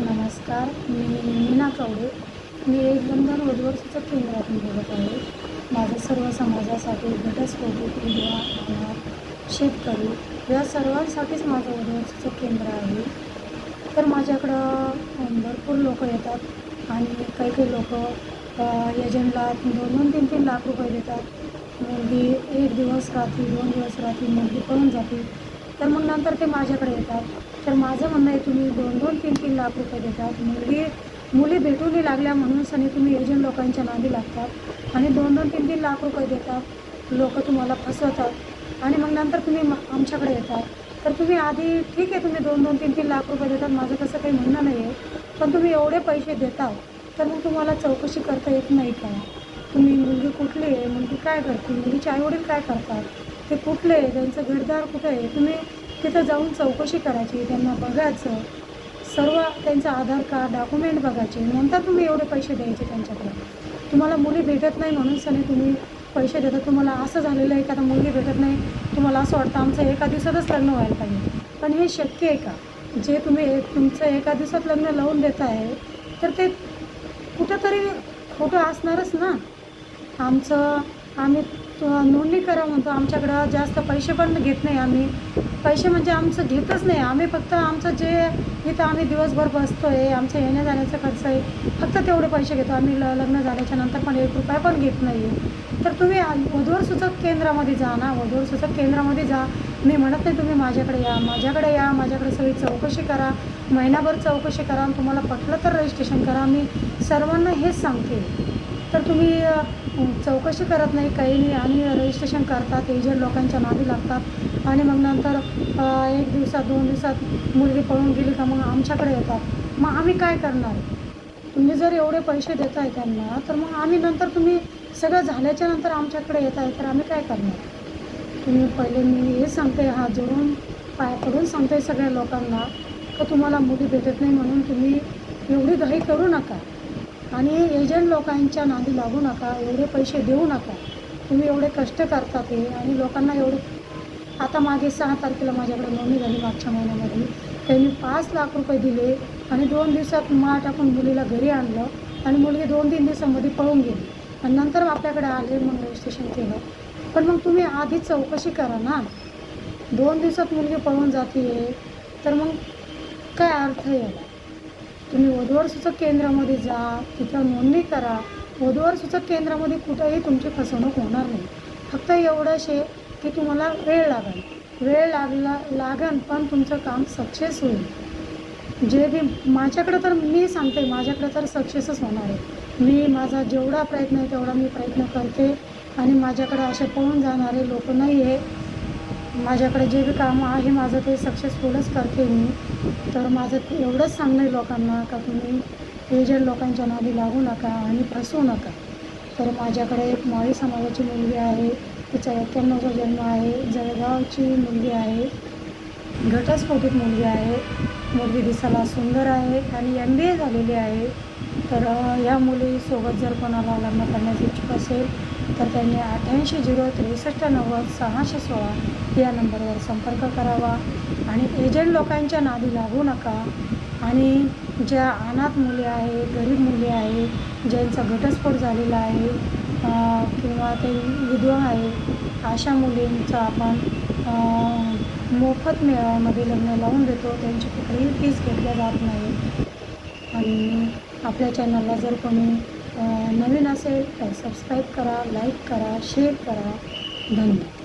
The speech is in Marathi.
नमस्कार मी मीना कवडे. मी एक बंधन वधूवरचं केंद्रातून बोलत आहे माझ्या सर्व समाजासाठी घटस्फोटी किंवा शेतकरी या सर्वांसाठीच माझं वधूवरचं केंद्र आहे. तर माझ्याकडं भरपूर लोक येतात आणि काही काही लोक एजंटला दोन दोन तीन तीन लाख रुपये देतात. मुलगी एक दिवस राहते दोन दिवस राहते मुलगी पळून जाते. तर मग नंतर ते माझ्याकडे येतात. तर माझं म्हणणं आहे तुम्ही दोन दोन तीन तीन लाख रुपये देतात. मुलगी मुली भेटूनही लागल्या म्हणून सनी तुम्ही एजंट लोकांच्या नादी लागतात. आणि दोन दोन तीन तीन लाख रुपये देतात. लोक तुम्हाला फसवतात. आणि मग नंतर तुम्ही म- आमच्याकडे येतात. तर तुम्ही आधी ठीक आहे तुम्ही दोन दोन तीन तीन लाख रुपये देतात. माझं तसं काही म्हणणं नाही आहे. पण तुम्ही एवढे पैसे देता तर मग तुम्हाला चौकशी करता येत नाही का? तुम्ही मुलगी कुठली आहे? मुलगी काय करते? मुलीचे आईवडील काय करतात? ते कुठले आहे? त्यांचं घरदार कुठं आहे? तुम्ही तिथं जाऊन चौकशी करायची त्यांना बघायचं. सर्व त्यांचं आधार कार्ड डॉक्युमेंट बघायचे. नंतर तुम्ही एवढे पैसे द्यायचे त्यांच्याकडे. तुम्हाला मुली भेटत नाही म्हणून सनी तुम्ही पैसे देतात तुम्हाला असं झालेलं आहे की आता मुलगी भेटत नाही. तुम्हाला असं वाटतं आमचं एका दिवसातच लग्न व्हायला पाहिजे. पण हे शक्य आहे का? जे तुम्ही एक तुमचं एका दिवसात लग्न लावून देत आहे तर ते कुठंतरी खोटं असणारच ना. आमचं आम्ही नोंदणी करा म्हणतो आमच्याकडं जास्त पैसे पण घेत नाही आम्ही. पैसे म्हणजे आमचं घेतच नाही. आम्ही फक्त आमचं जे इथं आम्ही दिवसभर बसतो आहे आमचं येण्या जाण्याचा खर्च आहे फक्त तेवढे पैसे घेतो. आम्ही ल लग्न झाल्याच्यानंतर पण एक रुपया पण घेत नाही आहे तर तुम्ही वधूर सूचक केंद्रामध्ये जा ना. वधूर सूचक केंद्रामध्ये जा. मी म्हणत नाही तुम्ही माझ्याकडे या माझ्याकडे या माझ्याकडे सगळी चौकशी करा. महिनाभर चौकशी करा. तुम्हाला पटलं तर रजिस्ट्रेशन करा. मी सर्वांना हेच सांगते. तर तुम्ही चौकशी करत नाही काही नाही. आणि रजिस्ट्रेशन करतात एजंट लोकांच्या नावे लागतात. आणि मग नंतर एक दिवसात दोन दिवसात मुलगी पळून गेली का मग आमच्याकडे येतात. मग आम्ही काय करणार? तुम्ही जर एवढे पैसे देत आहे त्यांना तर मग आम्ही नंतर तुम्ही सगळं झाल्याच्यानंतर आमच्याकडे येत आहे तर आम्ही काय करणार? तुम्ही पहिले मी हे सांगते हा जोडून पाय पडून सांगते सगळ्या लोकांना का तुम्हाला मुली भेटत नाही म्हणून तुम्ही एवढी घाई करू नका. आणि एजंट लोकांच्या नादी लागू नका एवढे पैसे देऊ नका. तुम्ही एवढे कष्ट करतात हे आणि लोकांना एवढे आता मागे सहा तारखेला माझ्याकडे नोंदणी झाली मागच्या महिन्यामध्ये. त्यांनी पाच लाख रुपये दिले आणि दोन दिवसात मा टाकून मुलीला घरी आणलं आणि मुलगी दोन तीन दिवसामध्ये पळून गेली. आणि नंतर आपल्याकडे आले म्हणून रजिस्ट्रेशन केलं. पण मग तुम्ही आधीच चौकशी करा ना. दोन दिवसात मुलगी पळून जाते तर मग काय अर्थ आहे याला? तुम्ही वधूवर सूचक केंद्रामध्ये जा तिथं नोंदणी करा. वधूवर सूचक केंद्रामध्ये कुठंही तुमची फसवणूक होणार नाही. फक्त एवढंशे की तुम्हाला वेळ लागेल. वेळ लागला लागन पण तुमचं काम सक्सेस होईल. जे बी माझ्याकडं तर मी सांगते माझ्याकडं तर सक्सेसच होणार आहे. मी माझा जेवढा प्रयत्न आहे तेवढा मी प्रयत्न करते. आणि माझ्याकडे असे पळून जाणारे लोक नाही आहे माझ्याकडे जे बी कामं आहे माझं ते सक्सेसफुलच करते मी. तर माझं एवढंच सांगणं आहे लोकांना का तुम्ही एजंट लोकांच्या नादी लागू नका आणि फसवू नका. तर माझ्याकडे एक माळी समाजाची मुलगी आहे तिचा एक्क्याण्णवचा जन्म आहे जळगावची मुलगी आहे घटस्फोटित मुलगी आहे मुलगी दिसायला सुंदर आहे आणि एम बी ए झालेली आहे. तर ह्या मुलीसोबत जर कोणाला लग्न करण्याची इच्छुक असेल तर त्यांनी अठ्ठ्याऐंशी झिरो त्रेसष्ट नव्वद सहाशे सोळा या नंबरवर संपर्क करावा आणि एजंट लोकांच्या नादी लागू नका. आणि ज्या अनाथ मुली आहेत गरीब मुली आहेत ज्यांचा घटस्फोट झालेला आहे किंवा ते विधवा आहे अशा मुलींचं आपण मोफत मेळाव्यामध्ये लग्न लावून देतो. त्यांची कुठलीही फीस घेतल्या जात नाही. आणि आपल्या चॅनलला जर कोणी नवीन असेल तर सबस्क्राईब करा लाईक करा शेअर करा. धन्यवाद.